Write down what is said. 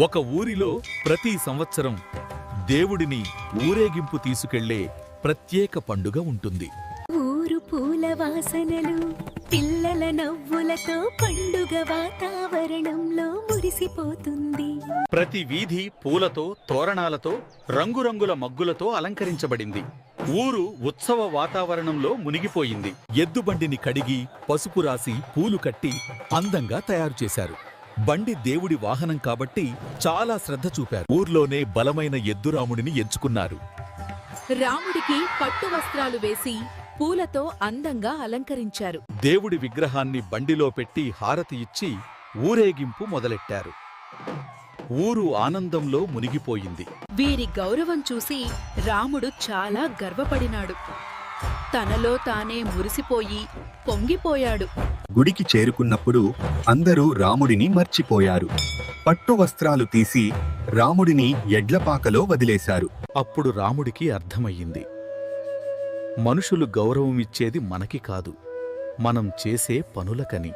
ఒక ఊరిలో ప్రతి సంవత్సరం దేవుడిని ఊరేగింపు తీసుకెళ్ళే ప్రత్యేక పండుగ ఉంటుంది. ఊరు పూల వాసనలు పిల్లల నవ్వులతో పండుగ వాతావరణంలో మురిసిపోతుంది. ప్రతి వీధి పూలతో తోరణాలతో రంగురంగుల మగ్గులతో అలంకరించబడింది. ఊరు ఉత్సవ వాతావరణంలో మునిగిపోయింది. ఎద్దుబండిని కడిగి పసుపు రాసి పూలు కట్టి అందంగా తయారు చేశారు. బండి దేవుడి వాహనం కాబట్టి చాలా శ్రద్ధ చూపారు. ఊర్లోనే బలమైన ఎద్దురాముడిని ఎంచుకున్నారు. రాముడికి పట్టు వస్త్రాలు వేసి పూలతో అందంగా అలంకరించారు. దేవుడి విగ్రహాన్ని బండిలో పెట్టి హారతి ఇచ్చి ఊరేగింపు మొదలెట్టారు. ఊరు ఆనందంలో మునిగిపోయింది. వీరి గౌరవం చూసి రాముడు చాలా గర్వపడినాడు. తనలో తానే మురిసిపోయి పొంగిపోయాడు. గుడికి చేరుకున్నప్పుడు అందరూ రాముడిని మర్చిపోయారు. పట్టు వస్త్రాలు తీసి రాముడిని ఎడ్లపాకలో వదిలేశారు. అప్పుడు రాముడికి అర్థమయ్యింది. మనుషులు గౌరవం ఇచ్చేది మనకి కాదు. మనం చేసే పనులకని.